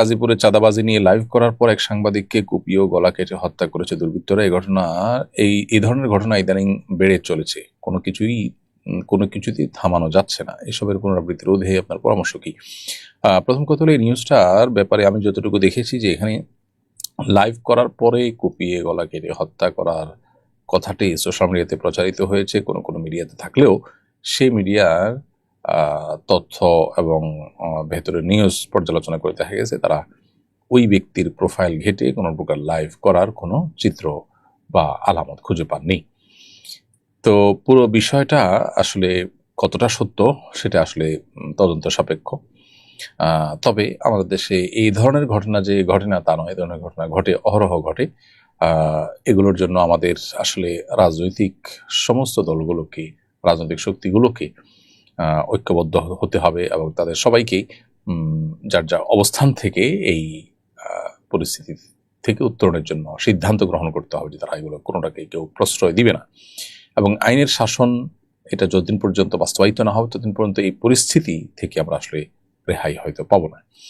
গাজীপুরে চাঁদাবাজি নিয়ে লাইভ করার পর এক সাংবাদিককে কুপিয়ে গলা কেটে হত্যা করেছে দুর্বৃত্তরা। এই ঘটনা, এই এই ধরনের ঘটনা ইদানিং বেড়ে চলেছে। কোনো কিছুই কোনো কিছুতেই থামানো যাচ্ছে না। এসবের পুনরাবৃত্তি রোধে আপনার পরামর্শ কি? প্রথম কথা হলো এই নিউজটার ব্যাপারে আমি যতটুকু দেখেছি যে এখানে লাইভ করার পরে কুপিয়ে গলা কেটে হত্যা করার কথাটি সোশ্যাল মিডিয়াতে প্রচারিত হয়েছে। কোনো কোনো মিডিয়াতে থাকলেও সেই মিডিয়ার তথ্য এবং ভেতরে নিউজ পর্যালোচনা করে দেখা গেছে তারা ওই ব্যক্তির প্রোফাইল ঘেটে কোনো প্রকার লাইভ করার কোনো চিত্র বা আলামত খুঁজে পাননি। তো পুরো বিষয়টা আসলে কতটা সত্য সেটা আসলে তদন্ত সাপেক্ষ। তবে আমাদের দেশে এই ধরনের ঘটনা যে ঘটে না তা নয়, এই ধরনের ঘটনা ঘটে, অহরহ ঘটে এগুলোর জন্য আমাদের আসলে রাজনৈতিক সমস্ত দলগুলোকে, রাজনৈতিক শক্তিগুলোকে ঐক্যবদ্ধ হতে হবে এবং তাদের সবাইকে যার যা অবস্থান থেকে এই পরিস্থিতি থেকে উত্তরণের জন্য সিদ্ধান্ত গ্রহণ করতে হবে যে তারা এগুলো কোনোটাকে কেউ প্রশ্রয় দিবে না। এবং আইনের শাসন এটা যতদিন পর্যন্ত বাস্তবায়িত না হবে, ততদিন পর্যন্ত এই পরিস্থিতি থেকে আমরা আসলে রেহাই হয়তো পাবো না।